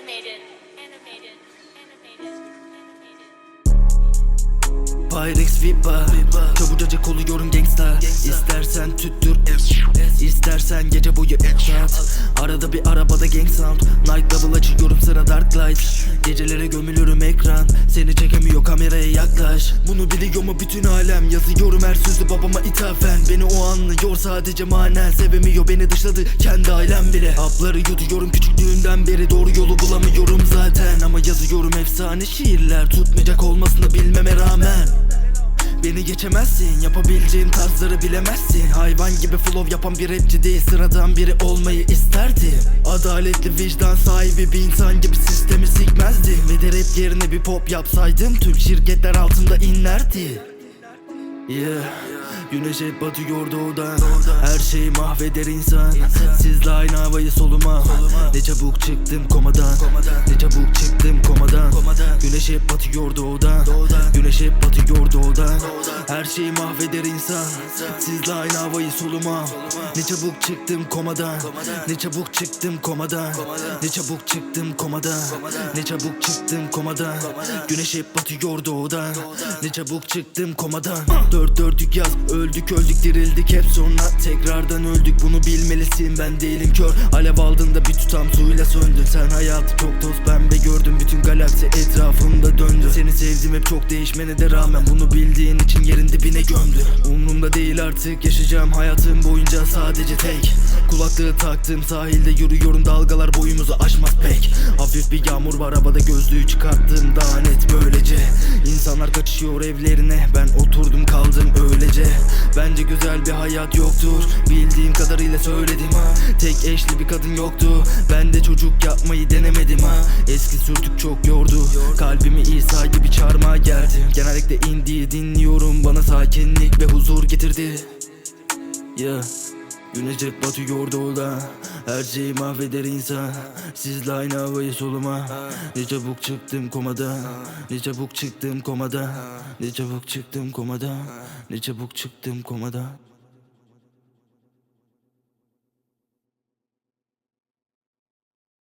Animated. Animated. Animated. Pyrex Vipa Çabucacık oluyorum gangsta İstersen tüttür İstersen gece boyu ekşat Arada bir arabada gang sound. Night double açıyorum sıra dark lights Gecelere gömülürüm ekran. Seni çekemiyor kameraya yaklaş. Bunu biliyor mu bütün alem? Yazıyorum her sözü babama ithafen. Beni o anlıyor sadece manen Sevemiyor beni dışladı kendi ailem bile. Hapları yutuyorum küçüklüğümden beri Doğru yolu bulamıyorum zaten. Ama yazıyorum efsane şiirler. Tutmayacak olmasını bilmeme rağmen Beni geçemezsin yapabileceğim tarzları bilemezsin. Hayvan gibi flow yapan bir rapçi değil sıradan biri olmayı isterdim Adaletli vicdan sahibi bir insan gibi sistemi sikmezdim Ve de rap yerine bir pop yapsaydım tüm şirketler altında inlerdi Yeah Güneş hep batıyor doğudan. Her şeyi mahveder insan. Sizle aynı havayı soluma. Ne çabuk çıktım komadan. Ne çabuk çıktım komadan Güneş hep batıyor doğudan. Güneş hep batıyor doğudan. Her şeyi mahveder insan. Sizle aynı havayı soluma Ne çabuk çıktım komadan. Ne çabuk çıktım komadan. Ne çabuk çıktım komadan. Ne çabuk çıktım komadan. Güneş hep batıyor doğudan. Ne çabuk çıktım komadan. Dört dörtlük yaz. Öldük öldük dirildik hep sonra. Tekrardan öldük bunu bilmelisin. Ben değilim kör. Alev aldığında bir tutam suyla söndün Sen. Hayatı çok toz. Pembe gördün Bütün galaksi etrafında döndü. Seni sevdim hep çok değişmene de rağmen Bunu bildiğin için yerin dibine gömdü. Umrumda değil artık yaşayacağım hayatım boyunca sadece tek. Kulaklığı taktım sahilde yürüyorum dalgalar boyumuzu aşmaz pek Hafif bir yağmur var havada gözlüğü çıkarttım daha net böylece. İnsanlar kaçışıyor evlerine ben oturdum kaldım öylece. Bence güzel bir hayat yoktur bildiğim kadarıyla söyledim Tek eşli bir kadın yoktu ben de çocuk yapmayı denemedim Eski sürtük çok yordu kalbimi İsa gibi çarmıha gerdim. Genellikle indiği dinliyorum bana sakinlik ve huzur getirdi. Yeah Güneş hep batıyor doğuda Her şeyi mahveder insan. Sizle aynı havayı soluma. Ne çabuk çıktım komada. Ne çabuk çıktım komada. Ne çabuk çıktım komada. Ne çabuk çıktım komada